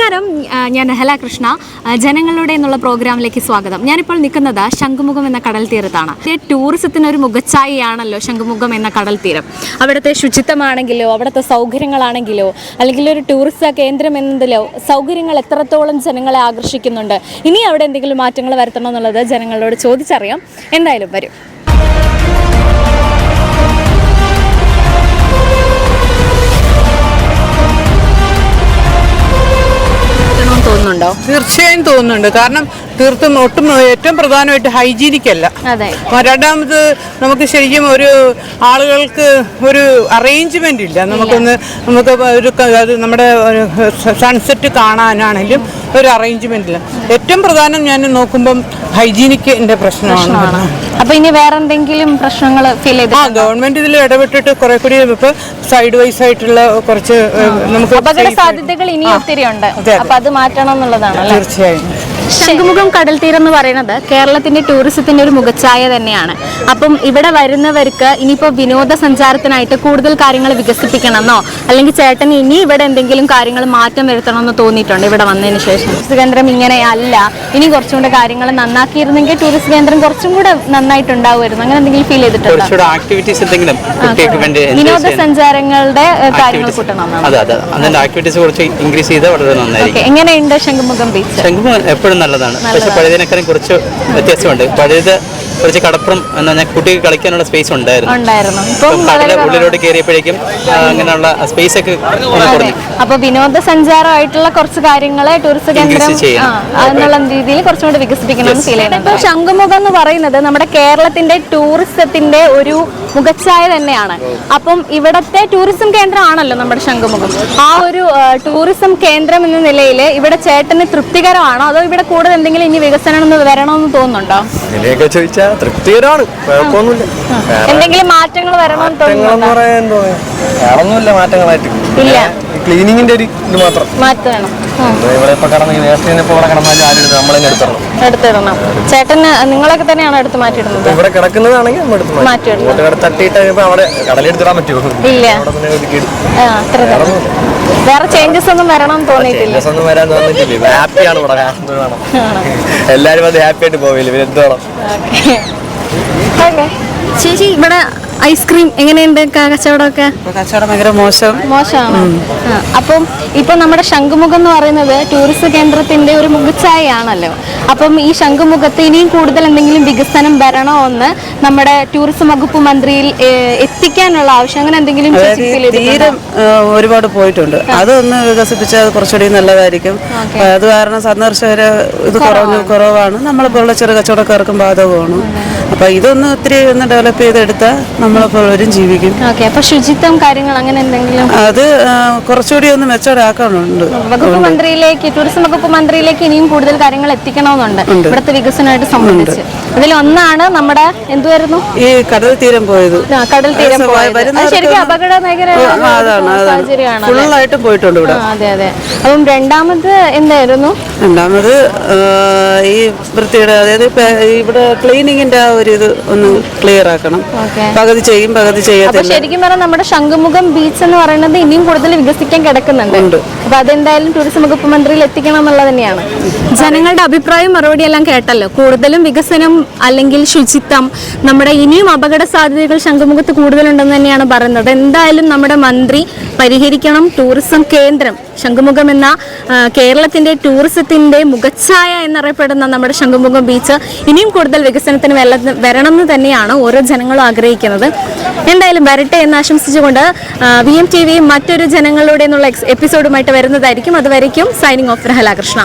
നമസ്കാരം. ഞാൻ നഹല കൃഷ്ണ. ജനങ്ങളുടെ എന്നുള്ള പ്രോഗ്രാമിലേക്ക് സ്വാഗതം. ഞാനിപ്പോൾ നിൽക്കുന്നത് ശംഖുമുഖം എന്ന കടൽ തീരത്താണ്. ടൂറിസത്തിന് ഒരു മുഖച്ഛായയാണല്ലോ ശംഖുമുഖം എന്ന കടൽ തീരം. അവിടുത്തെ ശുചിത്വമാണെങ്കിലോ അവിടുത്തെ സൗകര്യങ്ങളാണെങ്കിലോ അല്ലെങ്കിൽ ഒരു ടൂറിസ്റ്റ് കേന്ദ്രം എന്നതിലോ സൗകര്യങ്ങൾ എത്രത്തോളം ജനങ്ങളെ ആകർഷിക്കുന്നുണ്ട്. ഇനി അവിടെ എന്തെങ്കിലും മാറ്റങ്ങൾ വരുത്തണമെന്നുള്ളത് ജനങ്ങളോട് ചോദിച്ചറിയാം. എന്തായാലും വരും. തീർച്ചയായും തോന്നുന്നുണ്ട്. കാരണം തീർത്തും ഒട്ടും ഏറ്റവും പ്രധാനമായിട്ട് ഹൈജീനിക് അല്ല രണ്ടാമത് നമുക്ക് ശരിക്കും ഒരു ആളുകൾക്ക് ഒരു അറേഞ്ച്മെന്റ് ഇല്ല. നമുക്കൊന്ന് നമുക്ക് ഒരു അത് നമ്മുടെ സൺസെറ്റ് കാണാനാണെങ്കിലും ഒരു അറേഞ്ച്മെന്റ് ഇല്ല. ഏറ്റവും പ്രധാനം ഞാൻ നോക്കുമ്പം ഹൈജീനിക്കിന്റെ പ്രശ്നമാണ്. അപ്പൊ ഇനി വേറെ എന്തെങ്കിലും പ്രശ്നങ്ങൾ ഫീൽ ചെയ്ത് ആ ഗവൺമെന്റ് ഇതിൽ ഇടപെട്ടിട്ട് കുറെ കൂടി ഇപ്പൊ സൈഡ് വൈസ് ആയിട്ടുള്ള കുറച്ച് നമുക്ക് അപകട സാധ്യതകൾ ഇനി ഒത്തിരി ഉണ്ട്. അപ്പൊ അത് മാറ്റണം എന്നുള്ളതാണ് തീർച്ചയായും. ശംഖുമുഖം കടൽ തീരം എന്ന് പറയുന്നത് കേരളത്തിന്റെ ടൂറിസത്തിന്റെ ഒരു മുഖച്ഛായ തന്നെയാണ്. അപ്പം ഇവിടെ വരുന്നവർക്ക് ഇനിയിപ്പോ വിനോദസഞ്ചാരത്തിനായിട്ട് കൂടുതൽ കാര്യങ്ങൾ വികസിപ്പിക്കണമെന്നോ അല്ലെങ്കിൽ ചേട്ടൻ ഇനി ഇവിടെ എന്തെങ്കിലും കാര്യങ്ങൾ മാറ്റം വരുത്തണമെന്ന് തോന്നിയിട്ടുണ്ട് ഇവിടെ വന്നതിന് ശേഷം? ടൂറിസ്റ്റ് കേന്ദ്രം ഇങ്ങനെ അല്ല. ഇനി കുറച്ചും കൂടെ കാര്യങ്ങൾ നന്നാക്കിയിരുന്നെങ്കിൽ ടൂറിസ്റ്റ് കേന്ദ്രം കുറച്ചും കൂടെ നന്നായിട്ടുണ്ടാവുമായിരുന്നു. അങ്ങനെ എന്തെങ്കിലും ഫീൽ ചെയ്തിട്ടുണ്ട്? വിനോദസഞ്ചാരങ്ങളുടെ കാര്യങ്ങൾ കൂട്ടണം അതെ അതെ. അതിന്റെ ആക്ടിവിറ്റീസ് കുറച്ച് ഇൻക്രീസ് ചെയ്താൽ വളരെ നന്നായിരിക്കും. ഓക്കെ എങ്ങനെയുണ്ട് ശംഖുമുഖം ബീച്ച് ശംഖുമുഖം എപ്പോഴും നല്ലതാണ്. പക്ഷെ പഴയതിനേക്കാളും കുറച്ച് വ്യത്യാസമുണ്ട്. പഴയത് കുറച്ച് കടപ്പുറം എന്ന് പറഞ്ഞാൽ കുട്ടിക്ക് കളിക്കാനുള്ള സ്പേസ് ഉണ്ടായിരുന്നു. ഇപ്പം ഉള്ളിലോട്ട് കയറിയപ്പോഴേക്കും അങ്ങനെയുള്ള സ്പേസ് ഒക്കെ. കുറഞ്ഞു അപ്പൊ വിനോദസഞ്ചാരമായിട്ടുള്ള കുറച്ച് കാര്യങ്ങളെ ടൂറിസ്റ്റ് കേന്ദ്രം എന്നുള്ള രീതിയിൽ കുറച്ചും കൂടി വികസിപ്പിക്കണമെന്ന് ഫീൽ ചെയ്യുന്നത് ഇപ്പൊ ശംഖുമുഖം എന്ന് പറയുന്നത് നമ്മുടെ കേരളത്തിന്റെ ടൂറിസത്തിന്റെ ഒരു മുഖച്ഛായ തന്നെയാണ്. അപ്പം ഇവിടത്തെ ടൂറിസം കേന്ദ്രമാണല്ലോ നമ്മുടെ ശംഖുമുഖം. ആ ഒരു ടൂറിസം കേന്ദ്രം എന്ന നിലയിൽ ഇവിടെ ചേട്ടന് തൃപ്തികരമാണോ? അതോ ഇവിടെ കൂടുതൽ എന്തെങ്കിലും ഇനി വികസനം എന്ന് വരണമെന്ന് തോന്നുന്നുണ്ടോ? ചോദിച്ചാൽ തൃപ്തികരമാണ് കുഴപ്പമൊന്നുമില്ല. എന്തെങ്കിലും മാറ്റങ്ങൾ വരണമെന്ന് മാറ്റങ്ങളെന്ന് പറയാൻ എന്തോ? വേറൊന്നുമില്ല മാറ്റങ്ങളായിട്ട്. ക്ലീനിങ്ങിന്റെ ഒരു ഇത് മാത്രം. മാറ്റം വേണം ഉം. ഇത് ഇവിടെ ഇപ്പൊ കടന്ന് വേസ്റ്റ് ഇപ്പൊ ഇവിടെ കിടന്നാലും ആരും എടുത്ത് നമ്മളെ എടുത്തിടണം. എടുത്തിടണം. ചേട്ടന് നിങ്ങളൊക്കെ തന്നെയാണ് എടുത്ത് മാറ്റിയിടുന്നത്? ഇവിടെ കിടക്കുന്നതാണെങ്കിൽ നമ്മൾ എടുത്ത് മാറ്റും. മാറ്റിയിടണം ഇങ്ങോട്ട് തട്ടിയിട്ട് അവിടെ കടലെടുത്തിടാൻ പറ്റുമോ? ഇല്ല. വേറെ ചേഞ്ചസ് ഒന്നും വരണം എന്ന് തോന്നിയിട്ടില്ല. ചേഞ്ചസ് ഒന്നും വരാൻ തോന്നിട്ടില്ല ഹാപ്പിയാണ് ഇവിടെ. എല്ലാരും അത് ഹാപ്പി ആയിട്ട് പോവില്ല. ഇവർ എന്ത് വേണം? ഓക്കെ ചേച്ചി ഇവിടെ ഐസ്ക്രീം എങ്ങനെയുണ്ട് കച്ചവടമൊക്കെ? കച്ചവടം ഭയങ്കര മോശം. മോശമാണ്? അപ്പം ഇപ്പം നമ്മുടെ ശംഖുമുഖം എന്ന് പറയുന്നത് ടൂറിസ്റ്റ് കേന്ദ്രത്തിന്റെ ഒരു മുഖച്ഛായയാണല്ലോ. അപ്പം ഈ ശംഖുമുഖത്ത് ഇനിയും കൂടുതൽ എന്തെങ്കിലും വികസനം വരണോ എന്ന് നമ്മുടെ ടൂറിസം വകുപ്പ് മന്ത്രിയിൽ എത്തിക്കാനുള്ള ആവശ്യം അങ്ങനെ എന്തെങ്കിലും തീരം ഒരുപാട് പോയിട്ടുണ്ട്. അതൊന്ന് വികസിപ്പിച്ചാൽ കുറച്ചുകൂടി നല്ലതായിരിക്കും. അത് കാരണം സന്ദർശകര് ഇത് കുറവ് കുറവാണ്. നമ്മളിപ്പോഴുള്ള ചെറു കച്ചവടക്കാർക്കും ബാധകമാണ്. അപ്പൊ ഇതൊന്ന് ഒത്തിരി ഒന്ന് ഡെവലപ്പ് ചെയ്തെടുത്താൽ നമ്മളിപ്പോഴും ജീവിക്കും. ഓക്കെ അപ്പൊ ശുചിത്വം കാര്യങ്ങൾ അങ്ങനെ എന്തെങ്കിലും? അത് കുറച്ചുകൂടി ഒന്ന് മെച്ചോടാക്കാനുണ്ട് വകുപ്പ് മന്ത്രിയിലേക്ക് ടൂറിസം വകുപ്പ് മന്ത്രിയിലേക്ക് ഇനിയും കൂടുതൽ കാര്യങ്ങൾ എത്തിക്കണമെന്നുണ്ട് ഇവിടുത്തെ വികസനമായിട്ട് സംബന്ധിച്ച്. അതിൽ ഒന്നാണ് നമ്മുടെ എന്തുവായിരുന്നു? ഈ കടൽ തീരം പോയത്. കടൽ തീരം. ശരിക്കും അപകട അല്ലേ? ഫുള്ളായിട്ടും പോയിട്ടുണ്ട് ഇവിടെ. അതെ അതെ. അപ്പം രണ്ടാമത് എന്തായിരുന്നു? രണ്ടാമത് ഈ വൃത്തിയുടെ അതായത് ഇവിടെ ക്ലീനിങ്ങിന്റെ ആ ഒരു ഇത് ഒന്ന് ക്ലിയർ ആക്കണം. ഓക്കെ. പകുതി ചെയ്യും പകുതി അപ്പൊ ചെയ്യത്തില്ല ശരിക്കും പറഞ്ഞാൽ നമ്മുടെ ശംഖുമുഖം ബീച്ച് എന്ന് പറയുന്നത് ഇനിയും കൂടുതൽ വികസിക്കാൻ കിടക്കുന്നുണ്ട്. അപ്പൊ അതെന്തായാലും ടൂറിസം വകുപ്പ് മന്ത്രിയിൽ എത്തിക്കണം എന്നുള്ളത് തന്നെയാണ്. ജനങ്ങളുടെ അഭിപ്രായം മറുപടി എല്ലാം കേട്ടല്ലോ. കൂടുതലും വികസനം അല്ലെങ്കിൽ ശുചിത്വം നമ്മുടെ ഇനിയും അപകട സാധ്യതകൾ ശംഖുമുഖത്ത് കൂടുതലുണ്ടെന്ന് തന്നെയാണ് പറയുന്നത്. എന്തായാലും നമ്മുടെ മന്ത്രി പരിഹരിക്കണം. ടൂറിസം കേന്ദ്രം ശംഖുമുഖം എന്ന ആ, കേരളത്തിന്റെ ടൂറിസത്തിന്റെ മുഖച്ഛായ എന്നറിയപ്പെടുന്ന നമ്മുടെ ശംഖുമുഖം ബീച്ച് ഇനിയും കൂടുതൽ വികസനത്തിന് വെല്ല- വരണം എന്ന് തന്നെയാണ് ഓരോ ജനങ്ങളും ആഗ്രഹിക്കുന്നത്. എന്തായാലും വരട്ടെ എന്ന് ആശംസിച്ചുകൊണ്ട് വി എം ടി വി മറ്റൊരു ജനങ്ങളുടെ എന്നുള്ള എപ്പിസോഡുമായിട്ട് വരുന്നതായിരിക്കും. അതുവരയ്ക്കും സൈനിങ് ഓഫ് രഹല കൃഷ്ണ.